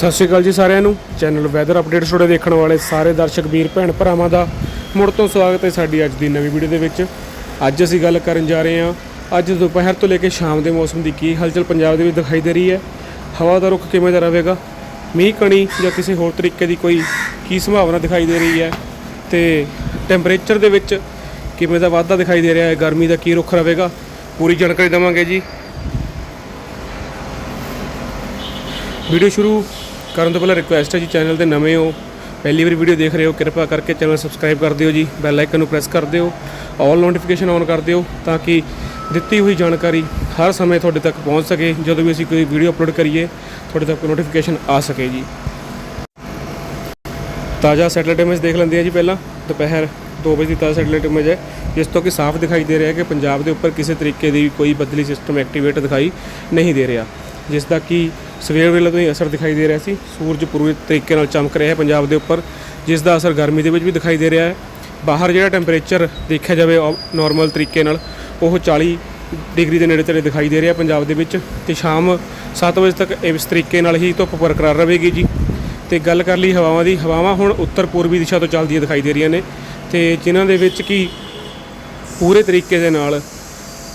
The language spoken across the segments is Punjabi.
ਸਤਿ ਸ਼੍ਰੀ ਅਕਾਲ ਜੀ ਸਾਰਿਆਂ ਨੂੰ। ਚੈਨਲ ਵੈਦਰ ਅਪਡੇਟ ਸਟੂਡੀਓ ਦੇਖਣ ਵਾਲੇ ਸਾਰੇ ਦਰਸ਼ਕ ਵੀਰ, ਭੈਣ ਭਰਾਵਾਂ ਦਾ ਮੁੜ ਤੋਂ ਸਵਾਗਤ ਹੈ ਸਾਡੀ ਅੱਜ ਦੀ ਨਵੀਂ ਵੀਡੀਓ ਦੇ ਵਿੱਚ। ਅੱਜ ਅਸੀਂ ਗੱਲ ਕਰਨ ਜਾ ਰਹੇ ਹਾਂ, ਅੱਜ ਦੁਪਹਿਰ ਤੋਂ ਲੈ ਕੇ ਸ਼ਾਮ ਦੇ ਮੌਸਮ ਦੀ ਕੀ ਹਲਚਲ ਪੰਜਾਬ ਦੇ ਵਿੱਚ ਦਿਖਾਈ ਦੇ ਰਹੀ ਹੈ, ਹਵਾ ਦਾ ਰੁਖ ਕਿਵੇਂ ਦਾ ਰਹੇਗਾ, ਮੀਂਹ, ਕਣੀ ਜਾਂ ਕਿਸੇ ਹੋਰ ਤਰੀਕੇ ਦੀ ਕੋਈ ਕੀ ਸੰਭਾਵਨਾ ਦਿਖਾਈ ਦੇ ਰਹੀ ਹੈ ਤੇ ਟੈਂਪਰੇਚਰ ਦੇ ਵਿੱਚ ਕਿਵੇਂ ਦਾ ਵਾਧਾ ਦਿਖਾਈ ਦੇ ਰਿਹਾ ਹੈ, ਗਰਮੀ ਦਾ ਕੀ ਰੁਖ ਰਹੇਗਾ, ਪੂਰੀ ਜਾਣਕਾਰੀ ਦੇਵਾਂਗੇ ਜੀ। ਵੀਡੀਓ ਸ਼ੁਰੂ ਕਰਨ ਤੋਂ ਪਹਿਲਾਂ ਰਿਕੁਐਸਟ ਹੈ ਜੀ ਚੈਨਲ ਤੇ ਨਵੇਂ ਹੋ, ਪਹਿਲੀ ਵਾਰ ਵੀਡੀਓ ਦੇਖ ਰਹੇ ਹੋ, ਕਿਰਪਾ ਕਰਕੇ ਚੈਨਲ ਸਬਸਕ੍ਰਾਈਬ ਕਰ ਦਿਓ ਜੀ ਬੈਲ ਆਈਕਨ ਨੂੰ ਪ੍ਰੈਸ ਕਰ ਦਿਓ ਆਲ ਨੋਟੀਫਿਕੇਸ਼ਨ ਔਨ ਕਰ ਦਿਓ, ਤਾਂ ਕਿ ਦਿੱਤੀ ਹੋਈ ਜਾਣਕਾਰੀ ਹਰ ਸਮੇਂ ਤੁਹਾਡੇ ਤੱਕ ਪਹੁੰਚ ਸਕੇ, ਜਦੋਂ ਵੀ ਅਸੀਂ ਕੋਈ ਵੀਡੀਓ ਅਪਲੋਡ ਕਰੀਏ, ਤੁਹਾਡੇ ਤੱਕ ਨੋਟੀਫਿਕੇਸ਼ਨ ਆ ਸਕੇ ਜੀ। ਤਾਜ਼ਾ ਸੈਟਲਾਈਟ ਇਮੇਜ ਦੇਖ ਲੈਂਦੇ ਆ ਜੀ ਪਹਿਲਾਂ, ਦੁਪਹਿਰ 2 ਵਜੇ ਦੀ ਤਾਜ਼ਾ ਸੈਟਲਾਈਟ ਇਮੇਜ ਹੈ, ਜਿਸ ਤੋਂ ਕਿ ਸਾਫ਼ ਦਿਖਾਈ ਦੇ ਰਿਹਾ ਕਿ ਪੰਜਾਬ ਦੇ ਉੱਪਰ ਕਿਸੇ ਤਰੀਕੇ ਦੀ ਕੋਈ ਬਦਲੀ ਸਿਸਟਮ ਐਕਟੀਵੇਟ ਦਿਖਾਈ ਨਹੀਂ ਦੇ ਰਿਹਾ, ਜਿਸ ਦਾ ਕਿ ਸਵੇਰ ਵੇਲੇ ਤੋਂ ਹੀ ਅਸਰ ਦਿਖਾਈ ਦੇ ਰਿਹਾ ਸੀ। ਸੂਰਜ ਪੂਰੇ ਤਰੀਕੇ ਨਾਲ ਚਮਕ ਰਿਹਾ ਹੈ ਪੰਜਾਬ ਦੇ ਉੱਪਰ, ਜਿਸ ਦਾ ਅਸਰ ਗਰਮੀ ਦੇ ਵਿੱਚ ਵੀ ਦਿਖਾਈ ਦੇ ਰਿਹਾ ਹੈ। ਬਾਹਰ ਜਿਹੜਾ ਟੈਂਪਰੇਚਰ ਦੇਖਿਆ ਜਾਵੇ ਨਾਰਮਲ ਤਰੀਕੇ ਨਾਲ, ਉਹ 40 ਡਿਗਰੀ ਦੇ ਨੇੜੇ ਤੇੜੇ ਦਿਖਾਈ ਦੇ ਰਿਹਾ ਪੰਜਾਬ ਦੇ ਵਿੱਚ ਤੇ ਸ਼ਾਮ 7 ਵਜੇ ਤੱਕ ਇਸ ਤਰੀਕੇ ਨਾਲ ਹੀ ਧੁੱਪ ਬਰਕਰਾਰ ਰਹੇਗੀ ਜੀ। ਤੇ ਗੱਲ ਕਰ ਲਈ ਹਵਾਵਾਂ ਦੀ, ਹਵਾਵਾਂ ਹੁਣ ਉੱਤਰ ਪੂਰਬੀ ਦਿਸ਼ਾ ਤੋਂ ਚੱਲਦੀਆਂ ਦਿਖਾਈ ਦੇ ਰਹੀਆਂ ਨੇ ਤੇ ਜਿਨ੍ਹਾਂ ਦੇ ਵਿੱਚ ਕੀ ਪੂਰੇ ਤਰੀਕੇ ਦੇ ਨਾਲ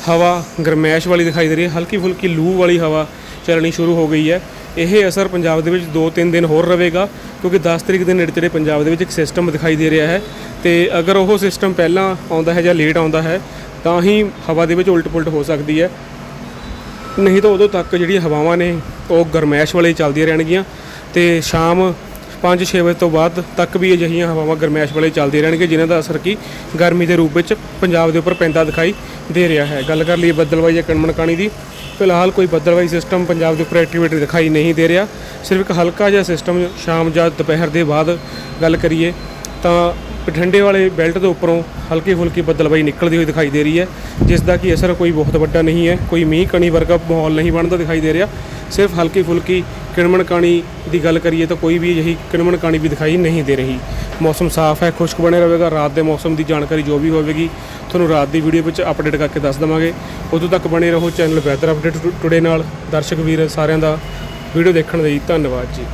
ਹਵਾ ਗਰਮੈਸ਼ ਵਾਲੀ ਦਿਖਾਈ ਦੇ ਰਹੀ ਹੈ, ਹਲਕੀ ਫੁਲਕੀ ਲੂ ਵਾਲੀ ਹਵਾ ਚੱਲਣੀ ਸ਼ੁਰੂ ਹੋ ਗਈ ਹੈ। ਇਹ ਅਸਰ ਪੰਜਾਬ ਦੇ ਵਿੱਚ 2-3 ਦਿਨ ਹੋਰ ਰਹੇਗਾ, ਕਿਉਂਕਿ 10 ਤਰੀਕ ਦੇ ਨੇੜੇ ਤੇੜੇ ਪੰਜਾਬ ਦੇ ਵਿੱਚ ਇੱਕ ਸਿਸਟਮ ਦਿਖਾਈ ਦੇ ਰਿਹਾ ਹੈ। ਤੇ ਅਗਰ ਉਹ ਸਿਸਟਮ ਪਹਿਲਾਂ ਆਉਂਦਾ ਹੈ ਜਾਂ ਲੇਟ ਆਉਂਦਾ ਹੈ, ਤਾਂ ਹੀ ਹਵਾ ਦੇ ਵਿੱਚ ਉਲਟ-ਪੁਲਟ ਹੋ ਸਕਦੀ ਹੈ। ਨਹੀਂ ਤਾਂ ਉਦੋਂ ਤੱਕ ਜਿਹੜੀਆਂ ਹਵਾਵਾਂ ਨੇ, ਉਹ ਗਰਮੈਸ਼ ਵਾਲੇ ਚੱਲਦੀਆਂ ਰਹਿਣਗੀਆਂ ਤੇ ਸ਼ਾਮ 5-6 ਵਜੇ ਤੋਂ ਬਾਅਦ ਤੱਕ ਵੀ ਅਜਿਹੀਆਂ ਹਵਾਵਾਂ ਗਰਮੈਸ਼ ਵਾਲੇ ਚੱਲਦੀਆਂ ਰਹਿਣਗੀਆਂ, ਜਿਨ੍ਹਾਂ ਦਾ ਅਸਰ ਕੀ? ਗਰਮੀ ਦੇ ਰੂਪ ਵਿੱਚ ਪੰਜਾਬ ਦੇ ਉੱਪਰ ਪੈਂਦਾ ਦਿਖਾਈ ਦੇ ਰਿਹਾ ਹੈ। ਗੱਲ ਕਰ ਲਈਏ ਬੱਦਲਵਾਈ ਜਾਂ ਕਣਮਣ ਕਾਣੀ ਦੀ ਫਿਲਹਾਲ ਕੋਈ ਬੱਦਲਵਾਈ ਸਿਸਟਮ ਪੰਜਾਬ ਦੇ ਉੱਪਰ ਐਕਟੀਵੇਟ ਦਿਖਾਈ ਨਹੀਂ ਦੇ ਰਿਹਾ। ਸਿਰਫ ਇੱਕ ਹਲਕਾ ਜਿਹਾ ਸਿਸਟਮ ਸ਼ਾਮ ਜਾਂ ਦੁਪਹਿਰ ਦੇ ਬਾਅਦ ਗੱਲ ਕਰੀਏ ਤਾਂ ਬਠਿੰਡੇ ਵਾਲੇ ਬੈਲਟ ਦੇ ਉੱਪਰੋਂ ਹਲਕੀ ਫੁਲਕੀ ਬੱਦਲਵਾਈ ਨਿਕਲਦੀ ਹੋਈ ਦਿਖਾਈ ਦੇ ਰਹੀ ਹੈ, ਜਿਸ ਦਾ ਕਿ ਅਸਰ ਕੋਈ ਬਹੁਤ ਵੱਡਾ ਨਹੀਂ ਹੈ, ਕੋਈ ਮੀਂਹ ਕਣੀ ਵਰਗਾ ਮਾਹੌਲ ਨਹੀਂ ਬਣਦਾ ਦਿਖਾਈ ਦੇ ਰਿਹਾ। ਸਿਰਫ ਹਲਕੀ ਫੁਲਕੀ ਕਿਣਮਣ ਕਾਣੀ ਦੀ ਗੱਲ ਕਰੀਏ ਤਾਂ ਕੋਈ ਵੀ ਅਜਿਹੀ ਕਿਣਮਣ ਕਾਣੀ ਵੀ ਦਿਖਾਈ ਨਹੀਂ ਦੇ ਰਹੀ। ਮੌਸਮ ਸਾਫ਼ ਹੈ, ਖੁਸ਼ਕ ਬਣੇ ਰਹੇਗਾ, ਰਾਤ ਦੇ ਮੌਸਮ ਦੀ ਜਾਣਕਾਰੀ ਜੋ ਵੀ ਹੋਵੇਗੀ, ਤੁਹਾਨੂੰ ਰਾਤ ਦੀ ਵੀਡੀਓ ਵਿੱਚ ਅਪਡੇਟ ਕਰਕੇ ਦੱਸ ਦਵਾਂਗੇ। ਉਦੋਂ ਤੱਕ ਬਣੇ ਰਹੋ ਚੈਨਲ ਵੈਦਰ ਅਪਡੇਟ ਟੁਡੇ ਨਾਲ। ਦਰਸ਼ਕ ਵੀਰ, ਸਾਰਿਆਂ ਦਾ ਵੀਡੀਓ ਦੇਖਣ ਲਈ ਧੰਨਵਾਦ ਜੀ।